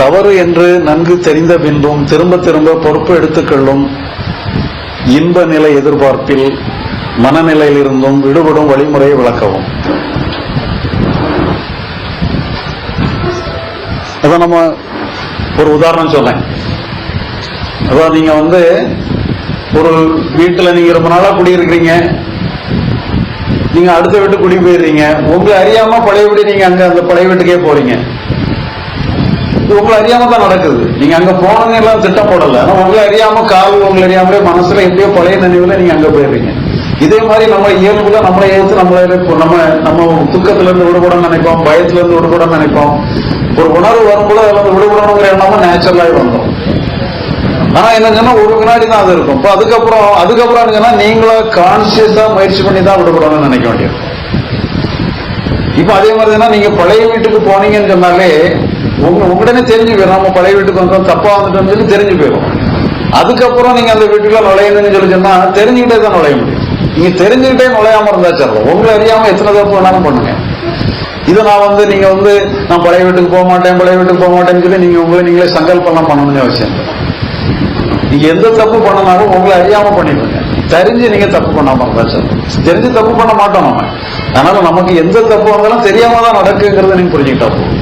தவறு என்று நன்கு தெரிந்த பின்பும் திரும்ப திரும்ப பொறுப்பு எடுத்துக்கொள்ளும் இன்ப நிலை எதிர்பார்ப்பில் மனநிலையிலிருந்தும் விடுபடும் வழிமுறையை விளக்கவும். அதை நம்ம ஒரு உதாரணம் சொன்னேன். அதான் நீங்க வந்து ஒரு வீட்டுல நீங்க ரொம்ப நாளா குடியிருக்கிறீங்க. நீங்க அடுத்த வீட்டு குடி போயிடுறீங்க. உங்களை அறியாம பழைய வீடு நீங்க அங்க அந்த பழைய வீட்டுக்கே போறீங்க. இது உங்களை அறியாம தான் நடக்குது. நீங்க அங்க போனதே எல்லாம் திட்டம் போடல ஆனா உங்களை அறியாம கால் உங்களை அறியாமலே மனசுல எப்படியோ பழைய நினைவுல நீங்க அங்க போயிடுறீங்க. இதே மாதிரி நம்ம இயல்புல நம்மளை ஏற்று நம்மளை இப்போ நம்ம நம்ம துக்கத்துல இருந்து விடுபடணும்னு நினைப்போம் பயத்துல இருந்து விடுபடணும்னு நினைப்போம். ஒரு உணர்வு வரும்போது அதுல இருந்து விடுபடணுங்கிற எண்ணமும் நேச்சுரலாகி வந்தோம் ஆனா என்னங்கன்னா ஒரு வினாடி தான் அது இருக்கும். இப்போ அதுக்கப்புறம் அதுக்கப்புறம் என்னன்னா நீங்களா கான்சியஸா முயற்சி பண்ணி தான் விடுபடணும்னு நினைக்க வேண்டியது. இப்ப அதே மாதிரி தான் நீங்க பழைய வீட்டுக்கு போனீங்கன்னு சொன்னாலே உங்க உடனே தெரிஞ்சு போயிடும். நம்ம பழைய வீட்டுக்கு வந்தோம் தப்பா வந்துட்டோம்னு சொல்லி தெரிஞ்சு போயிடும். அதுக்கப்புறம் நீங்க அந்த வீட்டுக்குள்ள நுழையணும்னு சொல்லி சொன்னா தெரிஞ்சுக்கிட்டே தான் நுழைய முடியும். நீங்க தெரிஞ்சுக்கிட்டே நுழையாம இருந்தா சரி உங்களை அறியாம எத்தனை தப்பு வேணாலும் பண்ணுங்க. இதை நான் வந்து நீங்க வந்து நான் பழைய வீட்டுக்கு போக மாட்டேன் பழைய வீட்டுக்கு போக மாட்டேன்னு சொல்லி நீங்க உங்களை நீங்களே சங்கல்பம்லாம் பண்ணணும்னு அவசியம் நீங்க எந்த தப்பு பண்ணனாலும் உங்களை அறியாம பண்ணிடுங்க. தெரிஞ்சு நீங்க தப்பு பண்ணாம இருந்தா சரி தெரிஞ்சு தப்பு பண்ண மாட்டோம் நம்ம. அதனால நமக்கு எந்த தப்பு வந்தாலும் தெரியாம தான் நடக்குங்கிறத நீங்க புரிஞ்சுக்கிட்டா போதும்.